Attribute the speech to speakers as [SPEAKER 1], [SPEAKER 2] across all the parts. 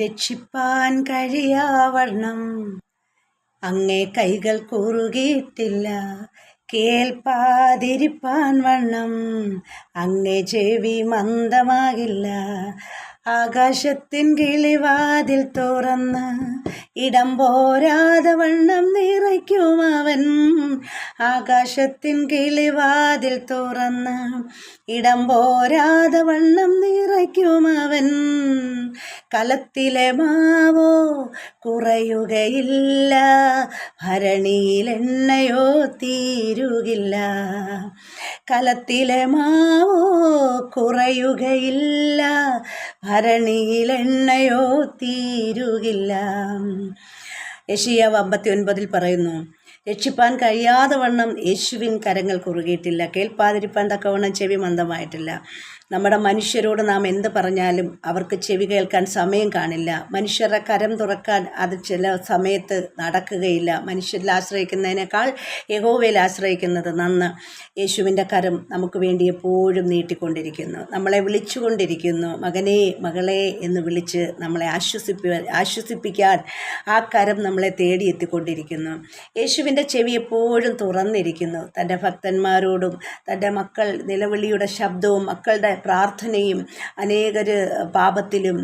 [SPEAKER 1] രക്ഷിപ്പാൻ കഴിയാവണ്ണം അങ്ങേ കൈകൾ കുറുകിയിട്ടില്ല കേൾപ്പാതിരിപ്പാൻ വണ്ണം. അങ്ങേ ചെവി മന്ദമാകില്ല ആകാശത്തിൻ കിളിവാതിൽ തുറന്ന് ഇടം പോരാതെ വണ്ണം നിറയ്ക്കും അവൻ. ആകാശത്തിൻ കിളിവാതിൽ തുറന്ന് ഇടം പോരാതെ വണ്ണം നിറയ്ക്കും അവൻ. കലത്തിലെ മാവോ കുറയുകയില്ല. ഭരണിയിൽ എണ്ണയോ തീരുകില്ല. കലത്തിലെ മാവോ കുറയുകയില്ല. ഭരണിയിൽ എണ്ണയോ തീരുകില്ല. യഷിയാവ് അമ്പത്തി ഒൻപതിൽ പറയുന്നു രക്ഷിപ്പാൻ കഴിയാതെ വണ്ണം യേശുവിൻ കരങ്ങൾ കുറുകിയിട്ടില്ല. കേൾപ്പാതിരിപ്പാൻ തക്കവണ്ണം ചെവി മന്ദമായിട്ടില്ല. നമ്മുടെ മനുഷ്യരോട് നാം എന്ത് പറഞ്ഞാലും അവർക്ക് ചെവി കേൾക്കാൻ സമയം കാണില്ല. മനുഷ്യരുടെ കരം തുറക്കാൻ അത് ചില സമയത്ത് നടക്കുകയില്ല. മനുഷ്യരിൽ ആശ്രയിക്കുന്നതിനേക്കാൾ യഹോവയിൽ ആശ്രയിക്കുന്നത് നന്ന് യേശുവിന്റെ കരം നമുക്ക് വേണ്ടി എപ്പോഴും നീട്ടിക്കൊണ്ടിരിക്കുന്നു. നമ്മളെ വിളിച്ചുകൊണ്ടിരിക്കുന്നു. മകനെ മകളെ എന്ന് വിളിച്ച് നമ്മളെ ആശ്വസിപ്പി ആശ്വസിപ്പിക്കാൻ ആ കരം നമ്മളെ തേടി തേടിയെത്തിക്കൊണ്ടിരിക്കുന്നു യേശുവിന്റെ ചെവി എപ്പോഴും തുറന്നിരിക്കുന്നു. തന്റെ ഭക്തന്മാരോടും തന്റെ മക്കൾ നിലവിളിയുടെ ശബ്ദവും മക്കളുടെ പ്രാർത്ഥനയും അനേകർ പാപത്തിലും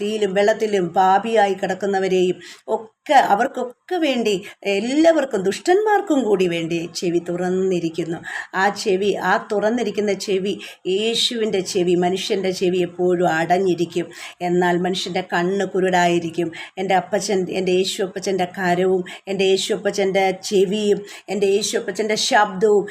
[SPEAKER 1] തീയിലും വെള്ളത്തിലും പാപിയായി കിടക്കുന്നവരെയും ഒക്കെ അവർക്കൊക്കെ വേണ്ടി എല്ലാവർക്കും ദുഷ്ടന്മാർക്കും കൂടി വേണ്ടി ചെവി തുറന്നിരിക്കുന്നു. ആ ചെവി ആ തുറന്നിരിക്കുന്ന ചെവി യേശുവിന്റെ ചെവി മനുഷ്യന്റെ ചെവി എപ്പോഴും അടഞ്ഞിരിക്കും. എന്നാൽ മനുഷ്യന്റെ കണ്ണ് കുരുടായിരിക്കും. എന്റെ അപ്പച്ചൻ എന്റെ യേശു അപ്പച്ചന്റെ കരവും എന്റെ യേശു അപ്പച്ചന്റെ ചെവിയും എന്റെ യേശു അപ്പച്ചന്റെ ശബ്ദവും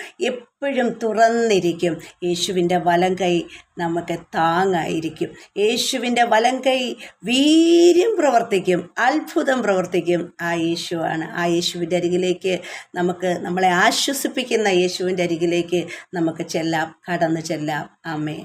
[SPEAKER 1] എപ്പോഴും തുറന്നിരിക്കും. യേശുവിന്റെ വലം കൈ നമുക്ക് താങ്ങായിരിക്കും. യേശുവിന്റെ വലം കൈ വീര്യം പ്രവർത്തിക്കും അത്ഭുതം പ്രവർത്തിക്കും. ആ യേശുവാണ്. ആ യേശുവിന്റെ അരികിലേക്ക് നമുക്ക് നമ്മളെ ആശ്വസിപ്പിക്കുന്ന യേശുവിന്റെ അരികിലേക്ക് നമുക്ക് ചെല്ലാം കടന്നു ചെല്ലാം. ആമേ